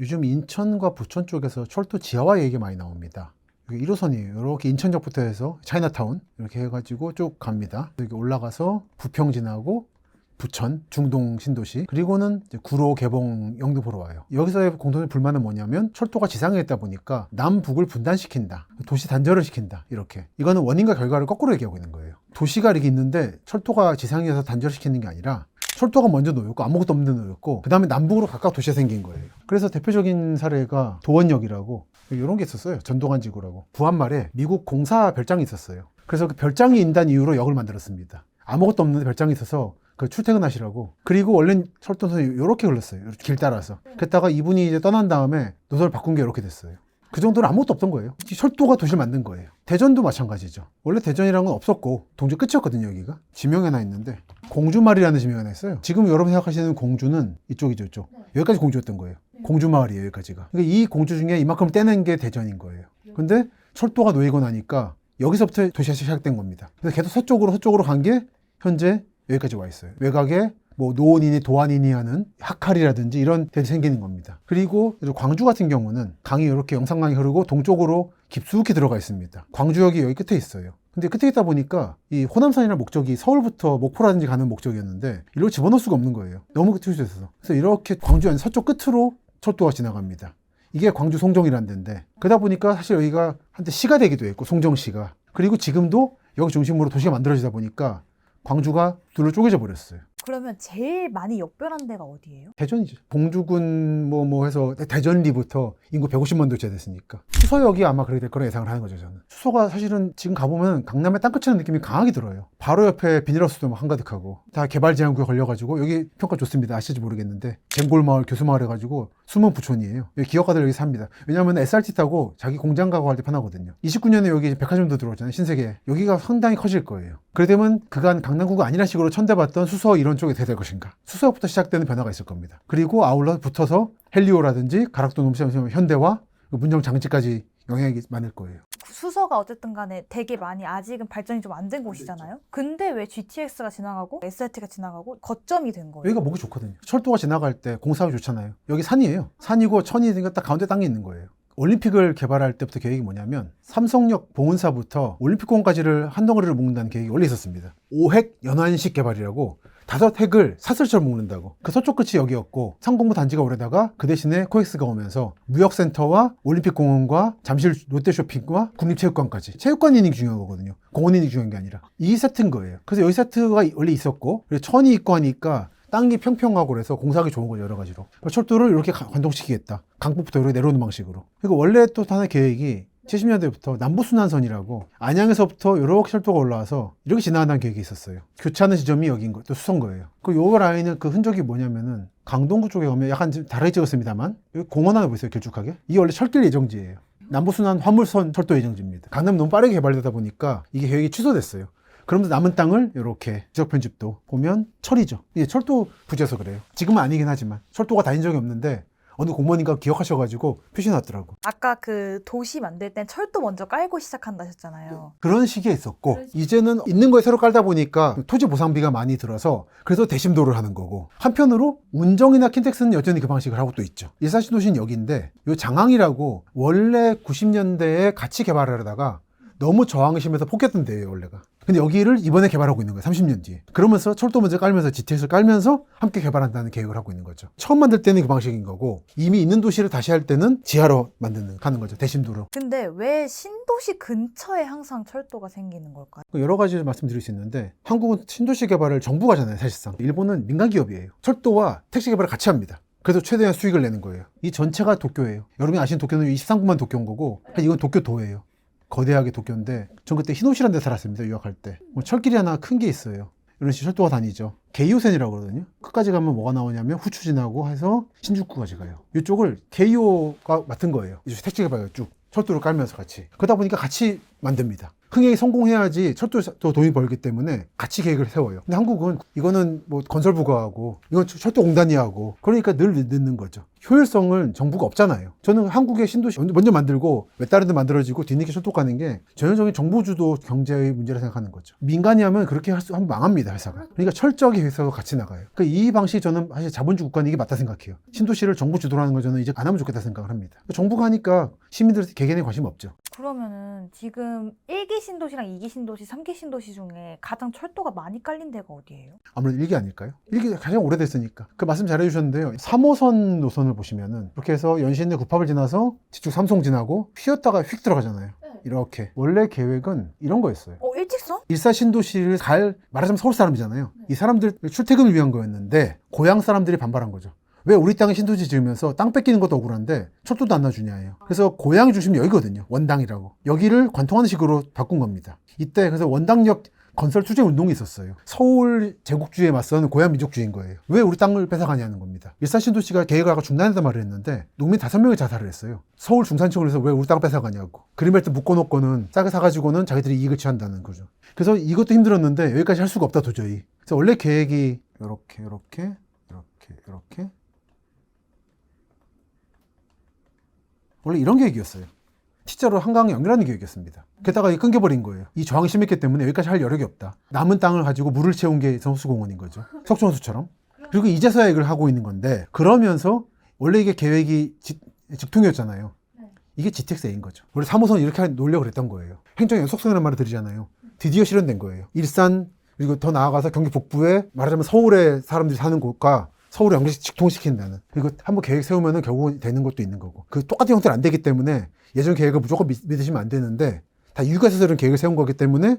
요즘 인천과 부천 쪽에서 철도 지하화 얘기 많이 나옵니다. 여기 1호선이에요. 이렇게 인천역부터 해서 차이나타운 이렇게 해가지고 쭉 갑니다. 여기 올라가서 부평 지나고 부천, 중동 신도시, 그리고는 구로 개봉 영도 보러 와요. 여기서의 공통된 불만은 뭐냐면 철도가 지상에 있다 보니까 남북을 분단시킨다. 도시 단절을 시킨다. 이렇게. 이거는 원인과 결과를 거꾸로 얘기하고 있는 거예요. 도시가 이렇게 있는데 철도가 지상에서 단절시키는 게 아니라 철도가 먼저 놓였고 아무것도 없는 데 놓였고 그 다음에 남북으로 각각 도시가 생긴 거예요. 그래서 대표적인 사례가 도원역이라고 이런 게 있었어요. 전동환 지구라고. 부안말에 미국 공사 별장이 있었어요. 그래서 그 별장이 인단 이유로 역을 만들었습니다. 아무것도 없는데 별장이 있어서 그 출퇴근하시라고. 그리고 원래는 철도선이 이렇게. 이렇게 길 따라서. 그랬다가 이분이 이제 떠난 다음에 노선을 바꾼 게 이렇게 됐어요. 그 정도는 아무것도 없던 거예요. 이 철도가 도시를 만든 거예요. 대전도 마찬가지죠. 원래 대전이라는 건 없었고 동주 끝이었거든요, 여기가. 지명에 하나 있는데 공주마을이라는 지명이 하나 있어요. 지금 여러분 생각하시는 공주는 이쪽이죠, 이쪽. 여기까지 공주였던 거예요. 공주마을이에요, 여기까지가. 그러니까 이 공주 중에 이만큼 떼낸 게 대전인 거예요. 근데 철도가 놓이고 나니까 여기서부터 도시가 시작된 겁니다. 그래서 계속 서쪽으로 서쪽으로 간 게 현재 여기까지 와 있어요. 외곽에 뭐 노원이니 도안이니 하는 학칼이라든지 이런 데 생기는 겁니다. 그리고 광주 같은 경우는 강이 이렇게 영산강이 흐르고 동쪽으로 깊숙이 들어가 있습니다. 광주역이 여기 끝에 있어요. 근데 끝에 있다 보니까 이 호남선이라는 목적이 서울부터 목포라든지 가는 목적이었는데 이걸 집어넣을 수가 없는 거예요. 너무 끝에 있어서. 그래서 이렇게 광주 안 서쪽 끝으로 철도가 지나갑니다. 이게 광주 송정이라는 데인데 그러다 보니까 사실 여기가 한때 시가 되기도 했고 송정시가 그리고 지금도 여기 중심으로 도시가 만들어지다 보니까 광주가 둘로 쪼개져 버렸어요. 그러면 제일 많이 역변한 데가 어디예요? 대전이죠. 봉주군 뭐 뭐 해서 대전리부터 인구 150만 도시가 됐으니까 수서역이 아마 그렇게 될 거라 예상을 하는 거죠 저는. 수서가 사실은 지금 가보면 강남에 땅끝이라는 느낌이 강하게 들어요. 바로 옆에 비닐하우스도 막 한가득하고 다 개발 제한구에 걸려가지고 여기 평가 좋습니다. 아실지 모르겠는데 잼골마을 교수마을 해가지고 숨은 부촌이에요. 여기 기업가들 여기 삽니다. 왜냐하면 SRT 타고 자기 공장 가고 할 때 편하거든요. 29년에 여기 백화점도 들어왔잖아요. 신세계. 여기가 상당히 커질 거예요. 그래 되면 그간 강남구가 아니라 식으로 천대받던 수서 이런 쪽에 대될 것인가. 수서부터 시작되는 변화가 있을 겁니다. 그리고 아울러 붙어서 헬리오라든지 농시험 현대와 그 문정 장치까지 영향이 많을 거예요. 수서가 어쨌든 간에 되게 많이 아직은 발전이 좀 안 된 곳이잖아요. 근데 왜 GTX가 지나가고 SRT가 지나가고 거점이 된 거예요? 여기가 목이 좋거든요. 철도가 지나갈 때 공사하기 좋잖아요. 여기 산이에요. 산이고 천이니까 딱 가운데 땅이 있는 거예요. 올림픽을 개발할 때부터 계획이 뭐냐면 삼성역 봉은사부터 올림픽공원까지를 한 덩어리를 묶는다는 계획이 원래 있었습니다. 5핵 연안식 개발이라고 다섯 핵을 사슬처럼 묶는다고. 그 서쪽 끝이 여기였고 상공부 단지가 오래다가 그 대신에 코엑스가 오면서 무역센터와 올림픽공원과 잠실 롯데쇼핑과 국립체육관까지 체육관 이익이 중요한 거거든요. 공원 이익이 중요한 게 아니라 이 세트인 거예요. 그래서 여기 세트가 원래 있었고 그리고 천이 있고 하니까 땅이 평평하고 그래서 공사하기 좋은 거죠 여러 가지로 철도를 이렇게 가- 관통시키겠다 강북부터 이렇게 내려오는 방식으로 그리고 원래 또 하나의 계획이 70년대부터 남부순환선이라고 안양에서부터 이렇게 철도가 올라와서 이렇게 지나간다는 계획이 있었어요. 교차하는 지점이 여기인 거, 또 수선 거예요. 그 요 라인은 그 흔적이 뭐냐면은 강동구 쪽에 가면 약간 좀 다르게 찍었습니다만 여기 공원 하나 보이세요 길쭉하게? 이게 원래 철길 예정지예요. 남부순환 화물선 철도 예정지입니다. 강남 너무 빠르게 개발되다 보니까 이게 계획이 취소됐어요. 그러면서 남은 땅을 이렇게 지적 편집도 보면 철이죠. 이게 철도 부지여서 그래요. 지금은 아니긴 하지만 철도가 다닌 적이 없는데 어느 공무원인가 기억하셔가지고 표시놨더라고. 아까 그 도시 만들 땐 철도 먼저 깔고 시작한다 하셨잖아요. 그런 시기에 있었고 이제는 있는 거에 새로 깔다 보니까 토지 보상비가 많이 들어서 그래서 대심도를 하는 거고 한편으로 운정이나 킨텍스는 여전히 그 방식을 하고 또 있죠. 일사신도시는 여기인데 요 장항이라고 원래 90년대에 같이 개발을 하다가 너무 저항을 심해서 포기했던 데예요 원래가. 근데 여기를 이번에 개발하고 있는 거예요 30년 뒤에. 그러면서 철도 먼저 깔면서 GTX를 깔면서 함께 개발한다는 계획을 하고 있는 거죠. 처음 만들 때는 그 방식인 거고 이미 있는 도시를 다시 할 때는 지하로 만드는 가는 거죠 대심도로. 근데 왜 신도시 근처에 항상 철도가 생기는 걸까요? 여러 가지 말씀드릴 수 있는데 한국은 신도시 개발을 정부가 하잖아요 사실상 일본은 민간 기업이에요 철도와 택시 개발을 같이 합니다 그래서 최대한 수익을 내는 거예요 이 전체가 도쿄예요 여러분이 아시는 도쿄는 23구만 도쿄인 거고 이건 도쿄도예요 거대하게 도쿄인데 전 그때 히노시라는 데 살았습니다 유학할 때 뭐 철길이 하나 큰 게 있어요. 이런 식으로 철도가 다니죠. 게이오센이라고 그러거든요. 끝까지 가면 뭐가 나오냐면 후추 지나고 해서 신주쿠까지 가요. 이쪽을 게이오가 맡은 거예요. 이쪽 택시 개발을 쭉. 철도를 깔면서 같이. 그러다 보니까 같이 만듭니다 흥행이 성공해야지 철도도 돈이 벌기 때문에 같이 계획을 세워요. 근데 한국은 이거는 뭐 건설부가 하고 이건 철도공단이 하고 그러니까 늘 늦는 거죠. 효율성은 정부가 없잖아요. 저는 한국의 신도시 먼저 만들고 몇 다른 데 만들어지고 뒤늦게 철도 가는 게 전형적인 정부 주도 경제의 문제라 생각하는 거죠. 민간이 하면 그렇게 할 수 하면 망합니다 회사가. 그러니까 철저하게 회사가 같이 나가요. 그러니까 이 방식이 저는 사실 자본주의 국가는 이게 맞다 생각해요. 신도시를 정부 주도로 하는 거 저는 이제 안 하면 좋겠다 생각을 합니다. 정부가 하니까 시민들 개개인에 관심 없죠. 그러면은 지금 1기 신도시랑 2기 신도시, 3기 신도시 중에 가장 철도가 많이 깔린 데가 어디예요? 아무래도 일기 아닐까요? 일기 가장 오래됐으니까. 그 말씀 잘 해주셨는데요. 3호선 노선을 보시면은 이렇게 해서 연신내 구팝을 지나서 지축 삼송 지나고 휘었다가 휙 들어가잖아요. 이렇게. 원래 계획은 이런 거였어요. 어, 일직선? 일사 신도시를 갈 말하자면 서울 사람이잖아요. 이 사람들 출퇴근을 위한 거였는데 고향 사람들이 반발한 거죠. 왜 우리 땅에 신도시 지으면서 땅 뺏기는 것도 억울한데 철도도 안 놔주냐예요. 그래서 고향 중심이 여기거든요. 원당이라고. 여기를 관통하는 식으로 바꾼 겁니다. 이때 그래서 원당역 건설 투쟁 운동이 있었어요. 서울 제국주의에 맞서는 고향 민족주의인 거예요. 왜 우리 땅을 뺏어가냐는 겁니다. 일산 신도시가 하고 중단했단 말을 했는데 농민 다섯 명이 자살을 했어요. 서울 중산층을 해서 왜 우리 땅 뺏어가냐고. 그린벨트 묶어놓고는 싸게 사가지고는 자기들이 이익을 취한다는 거죠. 그래서 이것도 힘들었는데 여기까지 할 수가 없다 도저히. 그래서 원래 계획이 이렇게 이렇게 이렇게 이렇게 원래 이런 계획이었어요. T자로 한강 연결하는 계획이었습니다. 게다가 이 끊겨버린 거예요. 이 저항이 심했기 때문에 여기까지 할 여력이 없다. 남은 땅을 가지고 물을 채운 게 성수공원인 거죠. 석촌호수처럼. 그리고 이제서야 이걸 하고 있는 건데 그러면서 원래 이게 계획이 직, 직통이었잖아요. 이게 GTXA인 거죠. 원래 3호선 이렇게 놀려고 그랬던 거예요. 행정 연속성이라는 말을 들으잖아요. 드디어 실현된 거예요. 일산 그리고 더 나아가서 경기 북부에 말하자면 서울에 사람들이 사는 곳과 서울을 연결 직통시킨다는 그리고 한번 계획 세우면은 결국 되는 것도 있는 거고 그 똑같은 형태는 안 되기 때문에 예전 계획을 무조건 믿, 믿으시면 안 되는데 다 이런 계획을 세운 거기 때문에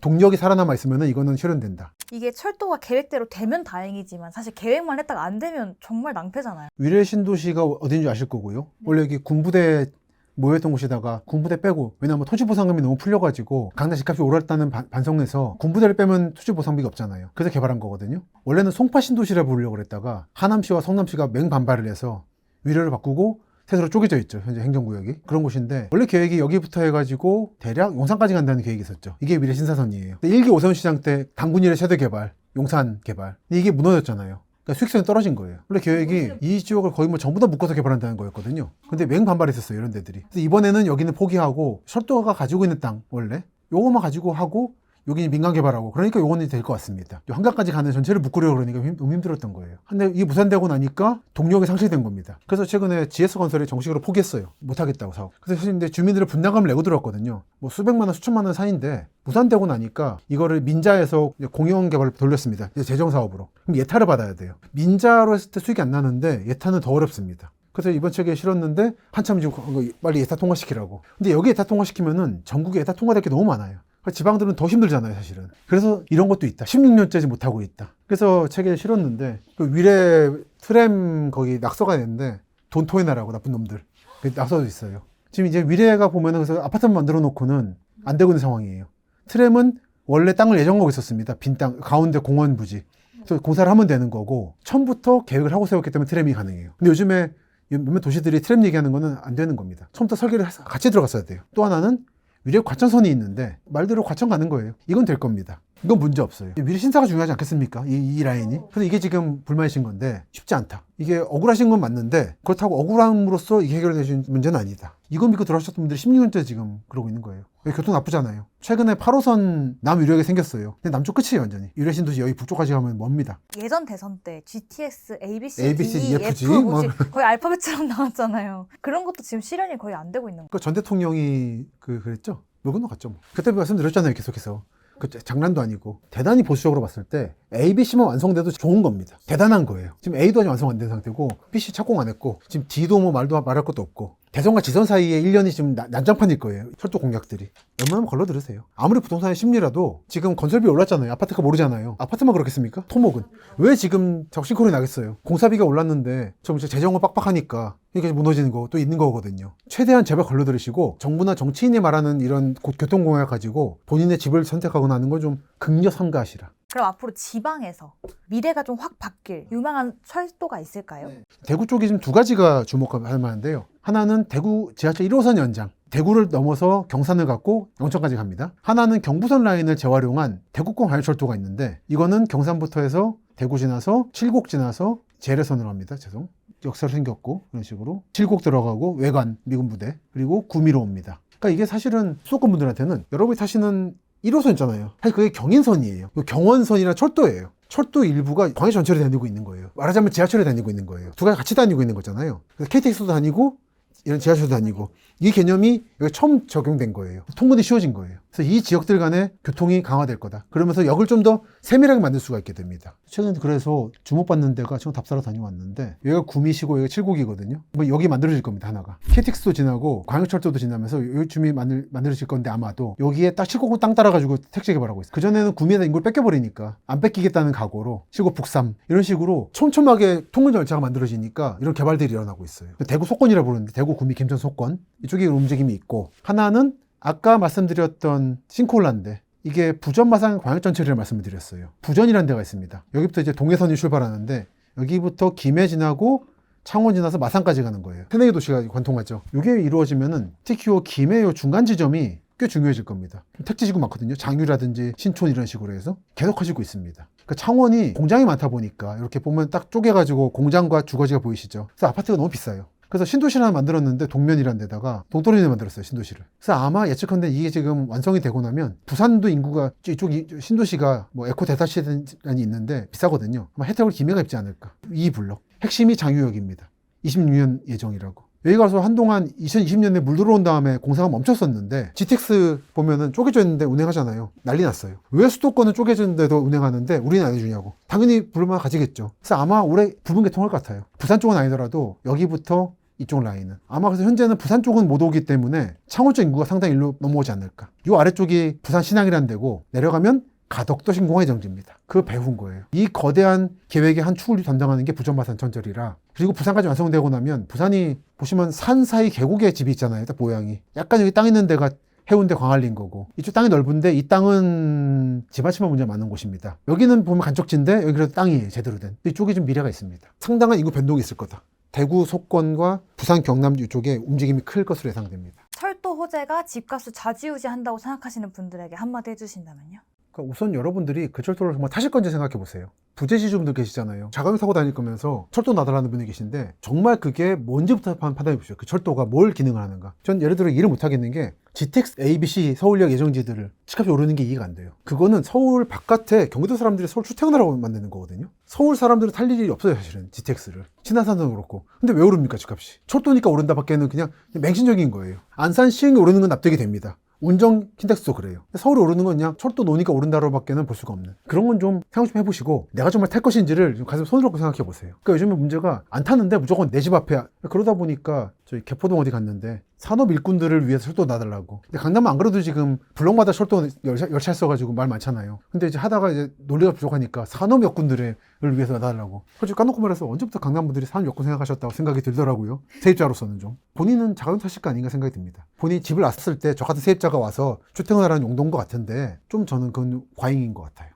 동력이 살아남아 있으면은 이거는 실현된다. 이게 철도가 계획대로 되면 다행이지만 사실 계획만 했다가 안 되면 정말 낭패잖아요. 위례 신도시가 어딘지 아실 거고요. 원래 여기 군부대 모였던 곳이다가 군부대 빼고 왜냐면 토지보상금이 너무 풀려가지고 강남 집값이 오랐다는 반- 반성에서 군부대를 빼면 토지보상비가 없잖아요. 그래서 개발한 거거든요. 원래는 송파 신도시라 부르려고 그랬다가 하남시와 성남시가 맹반발을 해서 위례를 바꾸고 셋으로 쪼개져 있죠. 현재 행정구역이 그런 곳인데 원래 계획이 여기부터 해가지고 대략 용산까지 간다는 계획이 있었죠. 이게 위례 신사선이에요. 1기 오세훈 시장 때 당군 일의 세대 개발, 용산 개발 이게 무너졌잖아요. 그러니까 수익성이 떨어진 거예요. 원래 계획이 이 지역을 거의 뭐 전부 다 묶어서 개발한다는 거였거든요. 근데 맹 반발했었어요, 이런 데들이. 그래서 이번에는 여기는 포기하고 철도가 가지고 있는 땅, 원래. 요거만 가지고 하고 여기는 민간 개발하고 그러니까 요거는 될것 같습니다. 요 한강까지 가는 전체를 묶으려고 그러니까 힘- 힘들었던 거예요. 근데 이게 무산되고 나니까 동력이 상실된 겁니다. 그래서 최근에 GS 건설이 정식으로 포기했어요. 못하겠다고 사업. 그래서 사실 근데 주민들의 분담감을 내고 들었거든요. 뭐 수백만 원, 수천만 원 사이인데 무산되고 나니까 이거를 민자에서 공영 개발을 돌렸습니다. 재정 사업으로. 그럼 예타를 받아야 돼요. 민자로 했을 때 수익이 안 나는데 예타는 더 어렵습니다. 그래서 이번 책에 실었는데 한참 지금 빨리 예타 통과시키라고. 근데 여기 예타 통과시키면은 전국에 예타 통과될 게 너무 많아요. 지방들은 더 힘들잖아요, 사실은. 그래서 이런 것도 있다. 16년째지 못하고 있다. 그래서 책에 실었는데 그 위례 트램 거기 낙서가 됐는데 돈 토해나라고 나쁜 놈들. 그 낙서도 있어요. 지금 이제 위례가 보면은 그래서 아파트만 만들어 놓고는 안 되고 있는 상황이에요. 트램은 원래 땅을 예정하고 있었습니다. 빈 땅, 가운데 공원 부지. 그래서 공사를 하면 되는 거고, 처음부터 계획을 하고 세웠기 때문에 트램이 가능해요. 근데 요즘에 몇몇 도시들이 트램 얘기하는 거는 안 되는 겁니다. 처음부터 설계를 같이 들어갔어야 돼요. 또 하나는 위례 과천선이 있는데 말대로 과천 가는 거예요. 이건 될 겁니다. 이건 문제 없어요. 위례 신사가 중요하지 않겠습니까? 이, 이 라인이. 그래서 이게 지금 불만이신 건데 쉽지 않다. 이게 억울하신 건 맞는데 그렇다고 억울함으로써 이게 해결되신 문제는 아니다. 이거 믿고 들어가셨던 분들이 16년째 지금 그러고 있는 거예요. 교통 나쁘잖아요. 최근에 8호선 남유력에 생겼어요. 근데 남쪽 끝이에요, 완전히. 유래 신 도시 여기 북쪽까지 가면 멉니다. 예전 대선 때 GTX, ABC, A, B, C, D, E, F, 뭐. 거의 알파벳처럼 나왔잖아요. 그런 것도 지금 실현이 거의 안 되고 있는 거예요. 그 전 대통령이 그 그랬죠. 물 건너 갔죠. 뭐. 그때 말씀드렸잖아요, 계속해서. 그 장난도 아니고 대단히 보수적으로 봤을 때 A, B, C만 완성돼도 좋은 겁니다. 대단한 거예요. 지금 A도 아직 완성 안 된 상태고 B, C 착공 안 했고 지금 D도 뭐 말도 말할 것도 없고 대선과 지선 사이에 1년이 지금 나- 난장판일 거예요. 철도 공약들이. 웬만하면 걸러 들으세요. 아무리 부동산의 심리라도 지금 건설비 올랐잖아요. 아파트가 모르잖아요. 아파트만 그렇겠습니까? 토목은. 왜 지금 적신콜이 나겠어요? 공사비가 올랐는데 좀 이제 재정은 빡빡하니까 이게 무너지는 거또 있는 거거든요. 최대한 제발 걸러 들으시고 정부나 정치인이 말하는 이런 고- 교통공약 가지고 본인의 집을 선택하거나 하는 건 좀 극려 삼가하시라. 그럼 앞으로 지방에서 미래가 좀 확 바뀔 유망한 철도가 있을까요? 대구 쪽이 지금 두 가지가 주목할 만한데요. 하나는 대구 지하철 1호선 연장. 대구를 넘어서 경산을 갖고 영천까지 갑니다. 하나는 경부선 라인을 재활용한 대구권 광역철도가 있는데 이거는 경산부터 해서 대구 지나서 칠곡 지나서 재래선으로 합니다. 죄송. 역사로 생겼고 이런 식으로 칠곡 들어가고 외관 미군 부대 그리고 구미로 옵니다. 그러니까 이게 사실은 수도권 분들한테는 여러분이 타시는 1호선 있잖아요. 사실 그게 경인선이에요. 그 경원선이나 철도예요. 철도 일부가 광해 전철이 다니고 있는 거예요. 말하자면 지하철이 다니고 있는 거예요. 두 가지 같이 다니고 있는 거잖아요. 그래서 KTX도 다니고 이런 지하철도 다니고 이 개념이 여기 처음 적용된 거예요. 통근이 쉬워진 거예요. 그래서 이 지역들 간의 교통이 강화될 거다. 그러면서 역을 좀 더 세밀하게 만들 수가 있게 됩니다. 최근에 그래서 주목받는 데가 지금 답사로 다녀왔는데 여기가 구미시고 여기가 칠곡이거든요. 뭐 여기 만들어질 겁니다. 하나가 KTX도 지나고 광역철도도 지나면서 요즘이 만들, 만들어질 건데 아마도 여기에 딱 칠곡을 땅 따라가지고 택지 개발하고 있어요. 그전에는 구미에다 인구를 뺏겨버리니까 안 뺏기겠다는 각오로 칠곡 북삼 이런 식으로 촘촘하게 통근 절차가 만들어지니까 이런 개발들이 일어나고 있어요. 대구 속권이라 부르는데 대구 구미 김천 속권 이쪽 에 움직임이 있고 하나는 아까 말씀드렸던 싱콜라인데 이게 부전마산 광역전철이라는 말씀을 드렸어요. 부전이라는 데가 있습니다. 여기부터 이제 동해선이 출발하는데 여기부터 김해 지나고 창원 지나서 마산까지 가는 거예요. 세네 개 도시가 관통하죠. 이게 이루어지면은 특히 요 김해 요 중간 지점이 꽤 중요해질 겁니다. 택지지구 많거든요. 장유라든지 신촌 이런 식으로 해서 계속 커지고 있습니다. 그 창원이 공장이 많다 보니까 이렇게 보면 딱 쪼개가지고 공장과 주거지가 보이시죠. 그래서 아파트가 너무 비싸요. 그래서 신도시를 하나 만들었는데 동면이라는 데다가 동토리를 만들었어요 신도시를. 그래서 아마 예측컨대 이게 지금 완성이 되고 나면 부산도 인구가 이쪽 이- 신도시가 뭐 에코 대타시단이 있는데 비싸거든요. 아마 혜택을 김해가 입지 않을까. 이 블럭 핵심이 장유역입니다. 26년 예정이라고. 여기 가서 한동안 2020년에 물 들어온 다음에 공사가 멈췄었는데 GTX 보면은 쪼개져 있는데 운행하잖아요. 난리 났어요. 왜 수도권은 쪼개져 있는데도 운행하는데 우리는 안 해주냐고. 당연히 불만 가지겠죠. 그래서 아마 올해 부분 개통할 것 같아요. 부산 쪽은 아니더라도 여기부터 이쪽 라인은 아마 그래서 현재는 부산 쪽은 못 오기 때문에 창원 쪽 인구가 상당히 일로 넘어오지 않을까. 요 아래쪽이 부산 신항이라는 데고 내려가면 가덕도 신공항 정지입니다. 그 배후인 거예요. 이 거대한 계획의 한 축을 담당하는 게 부전마산 전철이라 그리고 부산까지 완성되고 나면 부산이 보시면 산 사이 계곡에 집이 있잖아요. 딱 모양이 약간 여기 땅 있는 데가 해운대 광안리인 거고 이쪽 땅이 넓은데 이 땅은 지하철만 문제 많은 곳입니다. 여기는 보면 간척지인데 여기 그래도 땅이 제대로 된 이쪽이 좀 미래가 있습니다. 상당한 인구 변동이 있을 거다. 대구 속권과 부산 경남 이쪽에 움직임이 클 것으로 예상됩니다. 철도 호재가 집값을 좌지우지한다고 생각하시는 분들에게 한마디 해주신다면요? 그러니까 우선 여러분들이 그 철도를 정말 타실 건지 생각해 보세요. 부재지주분들 계시잖아요. 자가용 사고 다닐 거면서 철도 나달라는 분이 계신데 정말 그게 뭔지부터 판- 판단해 보십시오. 그 철도가 뭘 기능을 하는가. 전 예를 들어 이해를 못 하겠는 게 GTX, ABC 서울역 예정지들을 집값이 오르는 게 이해가 안 돼요. 그거는 서울 바깥에 경기도 사람들이 서울 출퇴근하라고 만드는 거거든요. 서울 사람들은 탈 일이 없어요, 사실은 GTX를. 신안산도 그렇고. 근데 왜 오릅니까, 집값이? 철도니까 오른다 밖에는 그냥 맹신적인 거예요. 안산 시흥이 오르는 건 납득이 됩니다. 운정 킨텍스도 그래요. 서울이 오르는 건 그냥 철도 노니까 오른다로밖에는 볼 수가 없는. 그런 건 좀 생각 좀 해보시고 내가 정말 탈 것인지를 좀 가슴 손을 얹고 생각해 보세요. 그러니까 요즘에 문제가 안 타는데 무조건 내 집 앞에 그러다 보니까 저희 개포동 어디 갔는데 산업 일꾼들을 위해서 철도 놔달라고. 근데 강남은 안 그래도 지금 블록마다 철도 열차, 열차 써가지고 말 많잖아요. 근데 이제 하다가 이제 논리가 부족하니까 산업 여군들을 위해서 놔달라고. 솔직히 까놓고 말해서 언제부터 강남 분들이 산업 여군 생각하셨다고 생각이 들더라고요. 세입자로서는 좀. 본인은 자가용 타실 거 아닌가 생각이 듭니다. 본인이 집을 놨을 때 저 같은 세입자가 와서 출퇴근하라는 용도인 것 같은데 좀 저는 그건 과잉인 것 같아요.